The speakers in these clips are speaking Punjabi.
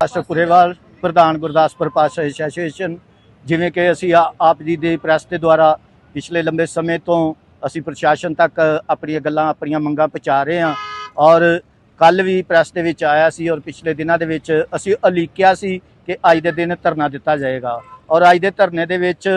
ਪਾਸਟਰ ਪੁਰੇਵਾਲ, ਪ੍ਰਧਾਨ ਗੁਰਦਾਸਪੁਰ ਪਾਸਾ ਐਸੋਸੀਏਸ਼ਨ, ਜਿਵੇਂ ਕਿ ਅਸੀਂ ਆਪ ਜੀ ਦੇ ਪ੍ਰੈਸ ਦੇ ਦੁਆਰਾ ਪਿਛਲੇ ਲੰਬੇ ਸਮੇਂ ਤੋਂ ਅਸੀਂ ਪ੍ਰਸ਼ਾਸਨ ਤੱਕ ਆਪਣੀਆਂ ਗੱਲਾਂ, ਆਪਣੀਆਂ ਮੰਗਾਂ ਪਹੁੰਚਾ ਰਹੇ ਹਾਂ ਔਰ ਕੱਲ ਵੀ ਪ੍ਰੈਸ ਦੇ ਵਿੱਚ ਆਇਆ ਸੀ ਔਰ ਪਿਛਲੇ ਦਿਨਾਂ ਦੇ ਵਿੱਚ ਅਸੀਂ ਅਲੀਕਿਆ ਸੀ ਕਿ ਅੱਜ ਦੇ ਦਿਨ ਧਰਨਾ ਦਿੱਤਾ ਜਾਏਗਾ ਔਰ ਅੱਜ ਦੇ ਧਰਨੇ ਦੇ ਵਿੱਚ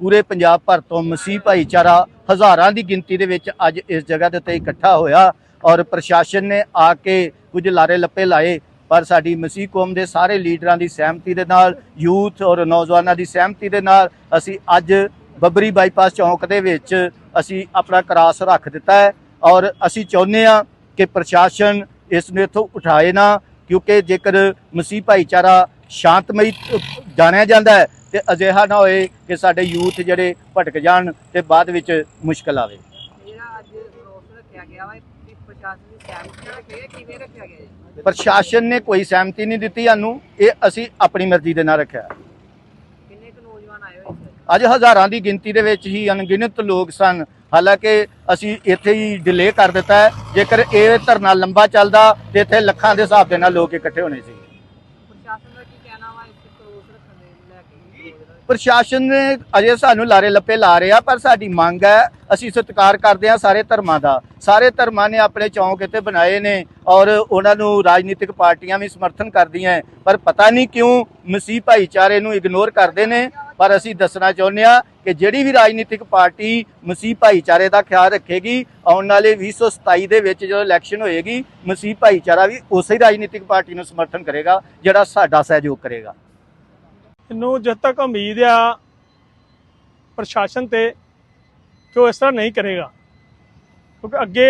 ਪੂਰੇ ਪੰਜਾਬ ਭਰ ਤੋਂ ਮਸੀਹ ਭਾਈਚਾਰਾ ਹਜ਼ਾਰਾਂ ਦੀ ਗਿਣਤੀ ਦੇ ਵਿੱਚ ਅੱਜ ਇਸ ਜਗ੍ਹਾ ਦੇ ਉੱਤੇ ਇਕੱਠਾ ਹੋਇਆ ਔਰ ਪ੍ਰਸ਼ਾਸਨ ਨੇ ਆ ਕੇ ਕੁਝ ਲਾਰੇ ਲੱਪੇ ਲਾਏ ਪਰ ਸਾਡੀ ਮਸੀਹ ਕੌਮ ਦੇ ਸਾਰੇ ਲੀਡਰਾਂ ਦੀ ਸਹਿਮਤੀ ਦੇ ਨਾਲ, ਯੂਥ ਔਰ ਨੌਜਵਾਨਾਂ ਦੀ ਸਹਿਮਤੀ ਦੇ ਨਾਲ ਅਸੀਂ ਅੱਜ ਬੱਬਰੀ ਬਾਈਪਾਸ ਚੌਂਕ ਦੇ ਵਿੱਚ ਅਸੀਂ ਆਪਣਾ ਕਰਾਸ ਰੱਖ ਦਿੱਤਾ ਹੈ ਔਰ ਅਸੀਂ ਚਾਹੁੰਦੇ ਹਾਂ ਕਿ ਪ੍ਰਸ਼ਾਸਨ ਇਸ ਨੂੰ ਇੱਥੋਂ ਉਠਾਏ ਨਾ, ਕਿਉਂਕਿ ਜੇਕਰ ਮਸੀਹ ਭਾਈਚਾਰਾ ਸ਼ਾਂਤਮਈ ਜਾਣਿਆ ਜਾਂਦਾ ਹੈ, ਤੇ ਅਜਿਹਾ ਨਾ ਹੋਏ ਕਿ ਸਾਡੇ ਯੂਥ ਜਿਹੜੇ ਭਟਕ ਜਾਣ ਤੇ ਬਾਅਦ ਵਿੱਚ ਮੁਸ਼ਕਲ ਆਵੇ। ਜਿਹੜਾ ਅੱਜ ਰੱਖਿਆ ਗਿਆ ਵਾ ਇਹ ਪ੍ਰਸ਼ਾਸਨ ਦੀ ਸਹਿਮਤੀ ਨਾਲ ਰੱਖਿਆ ਗਿਆ ਕਿਵੇਂ ਰੱਖਿਆ ਗਿਆ ਜੀ? ਪ੍ਰਸ਼ਾਸਨ ਨੇ ਕੋਈ ਸਹਿਮਤੀ ਨਹੀਂ ਦਿੱਤੀ ਸਾਨੂੰ ਇਹ ਅਸੀਂ ਆਪਣੀ ਮਰਜ਼ੀ ਦੇ ਨਾਲ ਰੱਖਿਆ। ਕਿੰਨੇ ਕੁ ਨੌਜਵਾਨ ਆਏ ਹੋਏ ਸੀ? ਅੱਜ ਹਜ਼ਾਰਾਂ ਦੀ ਗਿਣਤੀ ਦੇ ਵਿੱਚ ਹੀ ਅਣਗਿਣਤ ਲੋਕ ਸਨ। ਹਾਲਾਂਕਿ ਅਸੀਂ ਇੱਥੇ ਹੀ ਡਿਲੇ ਕਰ ਦਿੱਤਾ ਹੈ। ਜੇਕਰ ਇਹ ਧਰਨਾ ਲੰਬਾ ਚੱਲਦਾ ਤੇ ਇੱਥੇ ਲੱਖਾਂ ਦੇ ਹਿਸਾਬ ਦੇ ਨਾਲ ਲੋਕ ਇਕੱਠੇ ਹੋਣੇ ਸੀ ਪ੍ਰਸ਼ਾਸਨ ਦਾ ਕੀ ਕਹਿਣਾ ਵਾ ਇਸ ਰੋਸ ਰੱਖਣ ਦੇ ਲੈ ਕੇ ਪ੍ਰਸ਼ਾਸਨ ਅਜੇ ਸਾਨੂੰ ਲਾਰੇ ਲੱਪੇ ਲਾ ਰਿਹਾ ਪਰ ਸਾਡੀ ਮੰਗ ਹੈ, ਅਸੀਂ ਸਤਿਕਾਰ ਕਰਦੇ ਹਾਂ ਸਾਰੇ ਧਰਮਾਂ ਦਾ। ਸਾਰੇ ਧਰਮਾਂ ਨੇ ਆਪਣੇ ਚੌਂਕ ਇੱਥੇ ਬਣਾਏ ਨੇ ਔਰ ਉਹਨਾਂ ਨੂੰ ਰਾਜਨੀਤਿਕ ਪਾਰਟੀਆਂ ਵੀ ਸਮਰਥਨ ਕਰਦੀਆਂ ਪਰ ਪਤਾ ਨਹੀਂ ਕਿਉਂ ਮਸੀਹ ਭਾਈਚਾਰੇ ਨੂੰ ਇਗਨੋਰ ਕਰਦੇ ਨੇ, ਪਰ ਅਸੀਂ ਦੱਸਣਾ ਚਾਹੁੰਦੇ ਹਾਂ ਕਿ ਜਿਹੜੀ ਵੀ ਰਾਜਨੀਤਿਕ ਪਾਰਟੀ ਮਸੀਹ ਭਾਈਚਾਰੇ ਦਾ ਖਿਆਲ ਰੱਖੇਗੀ, ਆਉਣ ਵਾਲੇ 2027 ਦੇ ਵਿੱਚ ਜਦੋਂ ਇਲੈਕਸ਼ਨ ਹੋਏਗੀ, ਮਸੀਹ ਭਾਈਚਾਰਾ ਵੀ ਉਸੇ ਰਾਜਨੀਤਿਕ ਪਾਰਟੀ ਨੂੰ ਸਮਰਥਨ ਕਰੇਗਾ, ਜਿਹੜਾ ਸਾਡਾ ਸਹਿਯੋਗ ਕਰੇਗਾ। ਮੈਨੂੰ ਜਦ ਤੱਕ ਉਮੀਦ ਆ ਪ੍ਰਸ਼ਾਸਨ ਤੇ ਕਿ ਉਹ ਇਸ ਤਰ੍ਹਾਂ ਨਹੀਂ ਕਰੇਗਾ, ਕਿਉਂਕਿ ਅੱਗੇ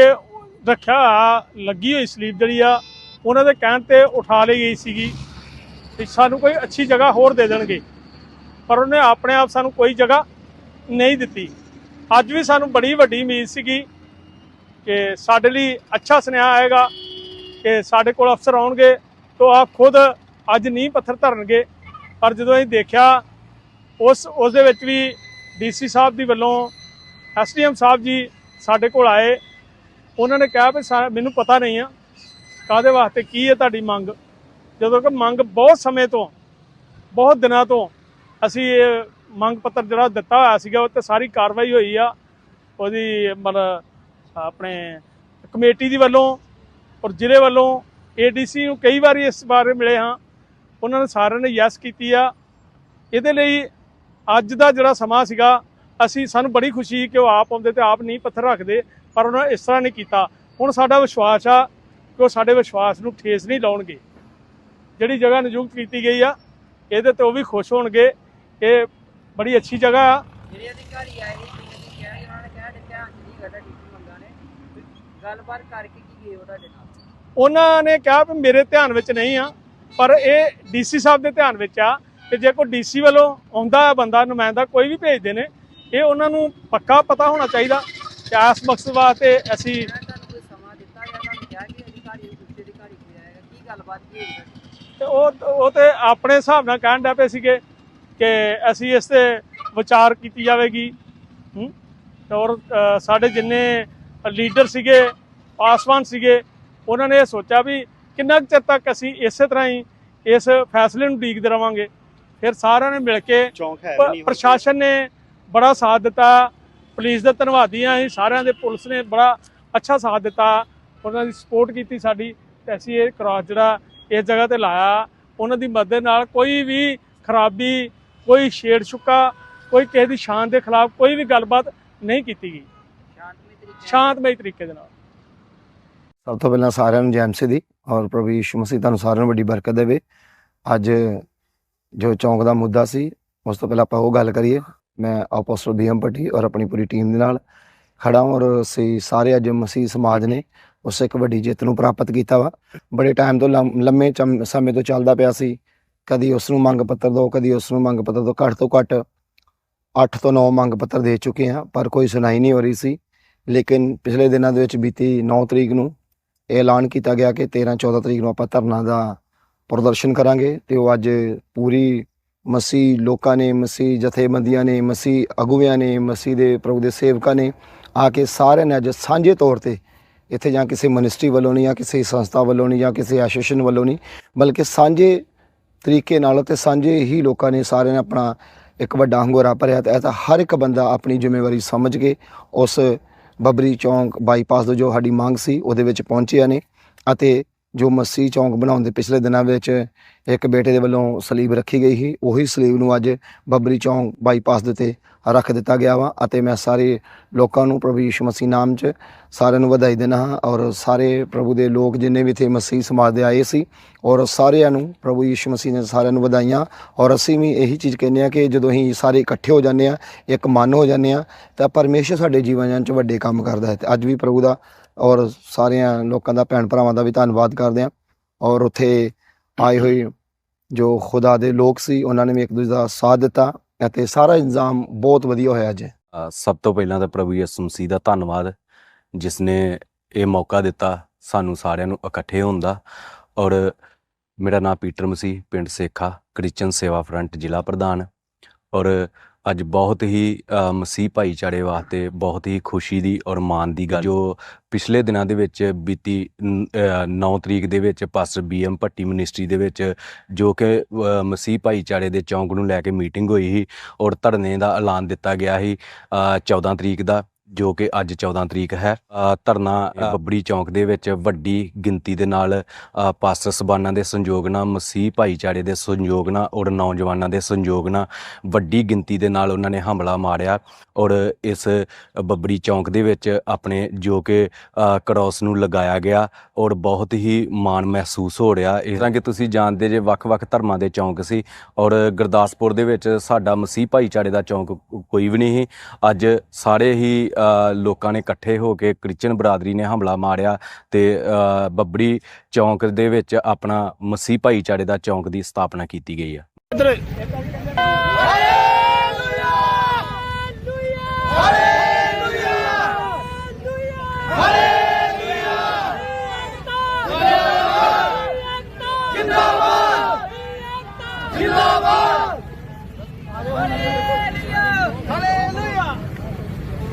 ਰੱਖਿਆ ਹੋਇਆ ਲੱਗੀ ਹੋਈ ਸਲੀਪ ਜਿਹੜੀ ਆ, ਉਹਨਾਂ ਦੇ ਕਹਿਣ ਤੇ ਉਠਾ ਲਈ ਗਈ ਸੀਗੀ ਕਿ ਸਾਨੂੰ ਕੋਈ ਅੱਛੀ ਜਗ੍ਹਾ ਹੋਰ ਦੇ ਦੇਣਗੇ, ਪਰ ਉਹਨੇ ਆਪਣੇ ਆਪ ਸਾਨੂੰ ਕੋਈ ਜਗ੍ਹਾ ਨਹੀਂ ਦਿੱਤੀ। ਅੱਜ ਵੀ ਸਾਨੂੰ ਬੜੀ ਵੱਡੀ ਉਮੀਦ ਸੀਗੀ ਕਿ ਸਾਡੇ ਲਈ ਅੱਛਾ ਸੁਨੇਹਾ ਆਏਗਾ, ਕਿ ਸਾਡੇ ਕੋਲ ਅਫਸਰ ਆਉਣਗੇ, ਤਾਂ ਆਪ ਖੁਦ ਅੱਜ ਨੀਂਹ ਪੱਥਰ ਧਰਨਗੇ ਪਰ ਜਦੋਂ ਅਸੀਂ ਦੇਖਿਆ, ਉਸ ਉਸ ਦੇ ਵਿੱਚ ਵੀ ਡੀਸੀ ਸਾਹਿਬ ਦੀ ਵੱਲੋਂ ਐਸਡੀਐਮ ਸਾਹਿਬ ਜੀ ਸਾਡੇ ਕੋਲ ਆਏ। ਉਹਨਾਂ ਨੇ ਕਿਹਾ ਵੀ ਸਾ- ਮੈਨੂੰ ਪਤਾ ਨਹੀਂ ਆ ਕਾਦੇ ਵਾਸਤੇ ਕੀ ਹੈ ਤੁਹਾਡੀ ਮੰਗ। ਜਦੋਂ ਕਿ ਮੰਗ ਬਹੁਤ ਸਮੇਂ ਤੋਂ, ਬਹੁਤ ਦਿਨਾਂ ਤੋਂ ਅਸੀਂ ਇਹ ਮੰਗ ਪੱਤਰ ਜਿਹੜਾ ਦਿੱਤਾ ਹੋਇਆ ਸੀਗਾ, ਉਹ ਤੇ ਸਾਰੀ ਕਾਰਵਾਈ ਹੋਈ ਆ। ਉਹਦੀ ਮਤਲਬ ਆਪਣੇ ਕਮੇਟੀ ਦੀ ਵੱਲੋਂ ਔਰ ਜ਼ਿਲ੍ਹੇ ਵੱਲੋਂ ਏਡੀਸੀ ਨੂੰ ਕਈ ਵਾਰੀ ਇਸ ਬਾਰੇ ਮਿਲੇ ਹਾਂ। ਉਹਨਾਂ ਨੇ ਸਾਰਿਆਂ ਨੇ ਯੈਸ ਕੀਤੀ ਆ। ਇਹਦੇ ਲਈ ਅੱਜ ਦਾ ਜਿਹੜਾ ਸਮਾਂ ਸੀਗਾ ਅਸੀਂ ਸਾਨੂੰ ਬੜੀ ਖੁਸ਼ੀ ਕਿ ਉਹ ਆਪ ਆਉਂਦੇ ਤੇ ਆਪ ਨਹੀਂ ਪੱਥਰ ਰੱਖਦੇ ਪਰ ਉਹਨਾਂ ਨੇ ਇਸ ਤਰ੍ਹਾਂ ਨਹੀਂ ਕੀਤਾ। ਹੁਣ ਸਾਡਾ ਵਿਸ਼ਵਾਸ ਆ ਕਿ ਉਹ ਸਾਡੇ ਵਿਸ਼ਵਾਸ ਨੂੰ ਠੇਸ ਨਹੀਂ ਲਾਉਣਗੇ। ਜਿਹੜੀ ਜਗ੍ਹਾ ਨਿਯੁਕਤ ਕੀਤੀ ਗਈ ਆ ਇਹਦੇ ਤੇ ਉਹ ਵੀ ਖੁਸ਼ ਹੋਣਗੇ ਇਹ ਬੜੀ ਅੱਛੀ ਜਗ੍ਹਾ ਆ। ਜਿਹੜੇ ਅਧਿਕਾਰੀ ਆਏ ਸੀ ਤੁਸੀਂ ਕਿਹਾ ਉਹਨਾਂ ਨੇ ਕਿਹਾ ਧਿਆਨ ਨਹੀਂ ਕਰਦਾ ਡੀਸੀ ਮੰਗਾ ਨੇ। ਗੱਲਬਾਤ ਕਰਕੇ ਕੀ ਗਏ ਉਹ ਤੁਹਾਡੇ ਨਾਲ? ਉਹਨਾਂ ਨੇ ਕਿਹਾ ਵੀ ਮੇਰੇ ਧਿਆਨ ਵਿੱਚ ਨਹੀਂ ਆ। ਪਰ ਇਹ ਡੀਸੀ ਸਾਹਿਬ ਦੇ ਧਿਆਨ ਵਿੱਚ ਆ ਕਿ ਜੇ ਕੋਈ ਡੀਸੀ ਵੱਲੋਂ ਆਉਂਦਾ ਹੈ ਬੰਦਾ, ਨੁਮਾਇੰਦਾ ਕੋਈ ਵੀ ਭੇਜਦੇ ਨੇ, ਇਹ ਉਹਨਾਂ ਨੂੰ ਪੱਕਾ ਪਤਾ ਹੋਣਾ ਚਾਹੀਦਾ ਕਿ ਇਸ ਮਕਸਦ ਵਾਸਤੇ ਅਸੀਂ ਤੇ ਉਹ ਉਹ ਤੇ ਆਪਣੇ ਹਿਸਾਬ ਨਾਲ ਕਹਿਣ ਡਿਆ ਪਏ ਸੀਗੇ ਕਿ ਅਸੀਂ ਇਸ ਤੇ ਵਿਚਾਰ ਕੀਤੀ ਜਾਵੇਗੀ। ਹੂੰ? ਔਰ ਸਾਡੇ ਜਿੰਨੇ ਲੀਡਰ ਸੀਗੇ ਪਾਸਵਾਨ ਸੀਗੇ, ਉਹਨਾਂ ਨੇ ਇਹ ਸੋਚਿਆ ਵੀ ਕਿੰਨਾ ਕੁ ਚਿਰ ਤੱਕ ਅਸੀਂ ਇਸੇ ਤਰ੍ਹਾਂ ਹੀ ਇਸ ਫੈਸਲੇ ਨੂੰ ਡੀਕਦੇ ਰਵਾਂਗੇ? ਫਿਰ ਸਾਰਿਆਂ ਨੇ ਮਿਲ ਕੇ ਪ੍ਰਸ਼ਾਸਨ ਨੇ ਬੜਾ ਸਾਥ ਦਿੱਤਾ। ਪੁਲਿਸ ਦੇ ਧੰਨਵਾਦੀ ਹਾਂ ਅਸੀਂ ਸਾਰਿਆਂ ਦੇ। ਪੁਲਿਸ ਨੇ ਬੜਾ ਅੱਛਾ ਸਾਥ ਦਿੱਤਾ। ਉਹਨਾਂ ਦੀ ਸਪੋਰਟ ਕੀਤੀ ਸਾਡੀ ਤੇ ਅਸੀਂ ਇਹ ਕ੍ਰਾਸ ਜਿਹੜਾ ਇਸ ਜਗ੍ਹਾ ਤੇ ਲਾਇਆ। ਉਹਨਾਂ ਦੀ ਮਦਦ ਨਾਲ ਕੋਈ ਵੀ ਖਰਾਬੀ ਕੋਈ ਛੇੜ ਛੁੱਕਾ ਕੋਈ ਕਿਸੇ ਦੀ ਸ਼ਾਨ ਦੇ ਖਿਲਾਫ ਕੋਈ ਵੀ ਗੱਲਬਾਤ ਨਹੀਂ ਕੀਤੀ ਗਈ। ਸ਼ਾਂਤਮਈ ਤਰੀਕੇ ਨਾਲ ਸ਼ਾਂਤਮਈ ਤਰੀਕੇ ਦੇ ਨਾਲ ਸਭ ਤੋਂ ਪਹਿਲਾਂ ਸਾਰਿਆਂ ਨੂੰ ਜੈਮਸੀ ਦੀ ਔਰ ਪ੍ਰਭੂ ਯਿਸੂ ਮਸੀਹ ਤੁਹਾਨੂੰ ਸਾਰਿਆਂ ਨੂੰ ਵੱਡੀ ਬਰਕਤ ਦੇਵੇ। ਅੱਜ ਜੋ ਚੌਂਕ ਦਾ ਮੁੱਦਾ ਸੀ, ਉਸ ਤੋਂ ਪਹਿਲਾਂ ਆਪਾਂ ਉਹ ਗੱਲ ਕਰੀਏ। ਮੈਂ ਆਪੋਸਟਲ ਬੀਐਮ ਭੱਟੀ ਔਰ ਆਪਣੀ ਪੂਰੀ ਟੀਮ ਦੇ ਨਾਲ ਖੜਾ ਔਰ ਅਸੀਂ ਸਾਰੇ ਅੱਜ ਮਸੀਹ ਸਮਾਜ ਨੇ ਉਸ ਇੱਕ ਵੱਡੀ ਜਿੱਤ ਨੂੰ ਪ੍ਰਾਪਤ ਕੀਤਾ ਵਾ। ਬੜੇ ਟਾਈਮ ਤੋਂ ਲੰਮ- ਲੰਮੇ ਚਮ- ਸਮੇਂ ਤੋਂ ਚੱਲਦਾ ਪਿਆ ਸੀ। ਕਦੀ ਉਸ ਨੂੰ ਮੰਗ ਪੱਤਰ ਦੋ, ਕਦੀ ਉਸ ਨੂੰ ਮੰਗ ਪੱਤਰ ਦੋ। ਘੱਟ ਤੋਂ ਘੱਟ 8 ਤੋਂ 9 ਮੰਗ ਪੱਤਰ ਦੇ ਚੁੱਕੇ ਹਾਂ, ਪਰ ਕੋਈ ਸੁਣਾਈ ਨਹੀਂ ਹੋ ਰਹੀ ਸੀ। ਲੇਕਿਨ ਪਿਛਲੇ ਦਿਨਾਂ ਦੇ ਵਿੱਚ ਬੀਤੀ 9 ਤਰੀਕ ਨੂੰ ਇਹ ਐਲਾਨ ਕੀਤਾ ਗਿਆ ਕਿ 13 14 ਤਰੀਕ ਨੂੰ ਆਪਾਂ ਧਰਨਾ ਦਾ ਪ੍ਰਦਰਸ਼ਨ ਕਰਾਂਗੇ ਤੇ ਉਹ ਅੱਜ ਪੂਰੀ ਮਸੀਹ ਲੋਕਾਂ ਨੇ, ਮਸੀਹ ਜਥੇਬੰਦੀਆਂ ਨੇ, ਮਸੀਹ ਅਗੁਵਿਆਂ ਨੇ, ਮਸੀਹ ਦੇ ਪ੍ਰਭੂ ਦੇ ਸੇਵਕਾਂ ਨੇ ਆ ਕੇ ਸਾਰਿਆਂ ਨੇ ਅੱਜ ਸਾਂਝੇ ਤੌਰ ਤੇ ਇੱਥੇ ਜਾਂ ਕਿਸੇ ਮਿਨਿਸਟਰੀ ਵੱਲੋਂ ਨਹੀਂ ਜਾਂ ਕਿਸੇ ਸੰਸਥਾ ਵੱਲੋਂ ਨਹੀਂ ਜਾਂ ਕਿਸੇ ਐਸੋਸੀਏਸ਼ਨ ਵੱਲੋਂ ਨਹੀਂ, ਬਲਕਿ ਸਾਂਝੇ ਤਰੀਕੇ ਨਾਲ ਤੇ ਸਾਂਝੇ ਹੀ ਲੋਕਾਂ ਨੇ ਸਾਰਿਆਂ ਨੇ ਆਪਣਾ ਇੱਕ ਵੱਡਾ ਹੰਗੋਰਾ ਭਰਿਆ ਤੇ ਇਹ ਤਾਂ ਹਰ ਇੱਕ ਬੰਦਾ ਆਪਣੀ ਜ਼ਿੰਮੇਵਾਰੀ ਸਮਝ ਕੇ ਉਸ ਬਬਰੀ ਚੌਂਕ ਬਾਈਪਾਸ ਤੋਂ ਜੋ ਸਾਡੀ ਮੰਗ ਸੀ ਉਹਦੇ ਵਿੱਚ ਪਹੁੰਚਿਆ ਨੇ ਅਤੇ ਜੋ ਮੱਸੀ ਚੌਂਕ ਬਣਾਉਣ ਦੇ ਪਿਛਲੇ ਦਿਨਾਂ ਵਿੱਚ ਇੱਕ ਬੇਟੇ ਦੇ ਵੱਲੋਂ ਸਲੀਬ ਰੱਖੀ ਗਈ ਸੀ, ਉਹੀ ਸਲੀਬ ਨੂੰ ਅੱਜ ਬੱਬਰੀ ਚੌਂਕ ਬਾਈਪਾਸ ਦੇ ਉੱਤੇ ਰੱਖ ਦਿੱਤਾ ਗਿਆ ਵਾ ਅਤੇ ਮੈਂ ਸਾਰੇ ਲੋਕਾਂ ਨੂੰ ਪ੍ਰਭੂ ਯਿਸੂ ਮਸੀਹ ਨਾਮ 'ਚ ਸਾਰਿਆਂ ਨੂੰ ਵਧਾਈ ਦਿੰਦਾ ਹਾਂ ਔਰ ਸਾਰੇ ਪ੍ਰਭੂ ਦੇ ਲੋਕ ਜਿੰਨੇ ਵੀ ਇੱਥੇ ਮਸੀਹ ਸਮਾਜ ਦੇ ਆਏ ਸੀ ਔਰ ਸਾਰਿਆਂ ਨੂੰ ਪ੍ਰਭੂ ਯਿਸੂ ਮਸੀਹ ਨੇ ਸਾਰਿਆਂ ਨੂੰ ਵਧਾਈਆਂ ਔਰ ਅਸੀਂ ਵੀ ਇਹੀ ਚੀਜ਼ ਕਹਿੰਦੇ ਆ ਕਿ ਜਦੋਂ ਅਸੀਂ ਸਾਰੇ ਇਕੱਠੇ ਹੋ ਜਾਂਦੇ ਆ ਇੱਕ ਮਨ ਹੋ ਜਾਂਦੇ ਆ ਤਾਂ ਪਰਮੇਸ਼ਰ ਸਾਡੇ ਜੀਵਨ 'ਚ ਵੱਡੇ ਕੰਮ ਕਰਦਾ ਹੈ ਤੇ ਅੱਜ ਵੀ ਪ੍ਰਭੂ ਦਾ ਔਰ ਸਾਰਿਆਂ ਲੋਕਾਂ ਦਾ, ਭੈਣ ਭਰਾਵਾਂ ਦਾ ਵੀ ਧੰਨਵਾਦ ਕਰਦੇ ਹਾਂ। ਔਰ ਉੱਥੇ ਆਏ ਹੋਏ ਜੋ ਖੁਦਾ ਦੇ ਲੋਕ ਸੀ, ਉਹਨਾਂ ਨੇ ਵੀ ਇੱਕ ਦੂਜੇ ਦਾ ਸਾਥ ਦਿੱਤਾ ਅਤੇ ਸਾਰਾ ਇੰਤਜ਼ਾਮ ਬਹੁਤ ਵਧੀਆ ਹੋਇਆ ਅੱਜ। ਸਭ ਤੋਂ ਪਹਿਲਾਂ ਤਾਂ ਪ੍ਰਭੂ ਯਿਸੂ ਮਸੀਹ ਦਾ ਧੰਨਵਾਦ, ਜਿਸ ਨੇ ਇਹ ਮੌਕਾ ਦਿੱਤਾ ਸਾਨੂੰ ਸਾਰਿਆਂ ਨੂੰ ਇਕੱਠੇ ਹੋਣ ਦਾ। ਔਰ ਮੇਰਾ ਨਾਮ ਪੀਟਰ ਮਸੀਹ, ਪਿੰਡ ਸੇਖਾ ਕ੍ਰਿਸਚਨ ਸੇਵਾ ਫਰੰਟ ਜ਼ਿਲ੍ਹਾ ਪ੍ਰਧਾਨ। ਔਰ ਅੱਜ ਬਹੁਤ ਹੀ ਮਸੀਹ ਭਾਈਚਾਰੇ ਵਾਸਤੇ ਬਹੁਤ ਹੀ ਖੁਸ਼ੀ ਦੀ ਔਰ ਮਾਣ ਦੀ ਗੱਲ ਜੋ ਪਿਛਲੇ ਦਿਨਾਂ ਦੇ ਵਿੱਚ ਬੀਤੀ 9 ਤਰੀਕ ਦੇ ਵਿੱਚ ਪਾਸਟਰ ਬੀਐਮ ਭੱਟੀ ਮਿਨਿਸਟਰੀ ਦੇ ਵਿੱਚ ਜੋ ਕਿ ਮਸੀਹ ਭਾਈਚਾਰੇ ਦੇ ਚੌਂਕ ਨੂੰ ਲੈ ਕੇ ਮੀਟਿੰਗ ਹੋਈ ਸੀ ਔਰ ਧਰਨੇ ਦਾ ਐਲਾਨ ਦਿੱਤਾ ਗਿਆ ਸੀ ਅ, 14 ਤਰੀਕ ਦਾ। ਜੋ ਕਿ ਅੱਜ 14 ਤਰੀਕ ਹੈ ਧਰਨਾ ਬੱਬੜੀ ਚੌਂਕ ਦੇ ਵਿੱਚ ਵੱਡੀ ਗਿਣਤੀ ਦੇ ਨਾਲ ਪਾਸਟਰ ਸਬਾਨਾਂ ਦੇ ਸੰਯੋਗ ਨਾਲ ਮਸੀਹ ਭਾਈਚਾਰੇ ਦੇ ਸੰਯੋਗ ਨਾਲ ਔਰ ਨੌਜਵਾਨਾਂ ਦੇ ਸੰਯੋਗ ਨਾਲ ਵੱਡੀ ਗਿਣਤੀ ਦੇ ਨਾਲ ਉਹਨਾਂ ਨੇ ਹਮਲਾ ਮਾਰਿਆ ਔਰ ਇਸ ਬੱਬੜੀ ਚੌਂਕ ਦੇ ਵਿੱਚ ਆਪਣੇ ਜੋ ਕਿ ਕ੍ਰਾਸ ਨੂੰ ਲਗਾਇਆ ਗਿਆ ਔਰ ਬਹੁਤ ਹੀ ਮਾਣ ਮਹਿਸੂਸ ਹੋ ਰਿਹਾ। ਇਸ ਤਰ੍ਹਾਂ ਕਿ ਤੁਸੀਂ ਜਾਣਦੇ ਜੇ ਵੱਖ-ਵੱਖ ਧਰਮਾਂ ਦੇ ਚੌਂਕ ਸੀ ਔਰ ਗੁਰਦਾਸਪੁਰ ਦੇ ਵਿੱਚ ਸਾਡਾ ਮਸੀਹ ਭਾਈਚਾਰੇ ਦਾ ਚੌਂਕ ਕੋਈ ਵੀ ਨਹੀਂ ਅੱਜ ਸਾਰੇ ਹੀ ਲੋਕਾਂ ਨੇ ਇਕੱਠੇ ਹੋ ਕੇ ਕ੍ਰਿਸਚਨ ਬਰਾਦਰੀ ਨੇ ਹਮਲਾ ਮਾਰਿਆ ਤੇ ਬੱਬੜੀ ਚੌਂਕ ਦੇ ਵਿੱਚ ਆਪਣਾ ਮਸੀਹ ਭਾਈਚਾਰੇ ਦਾ ਚੌਂਕ ਦੀ ਸਥਾਪਨਾ ਕੀਤੀ ਗਈ ਆ।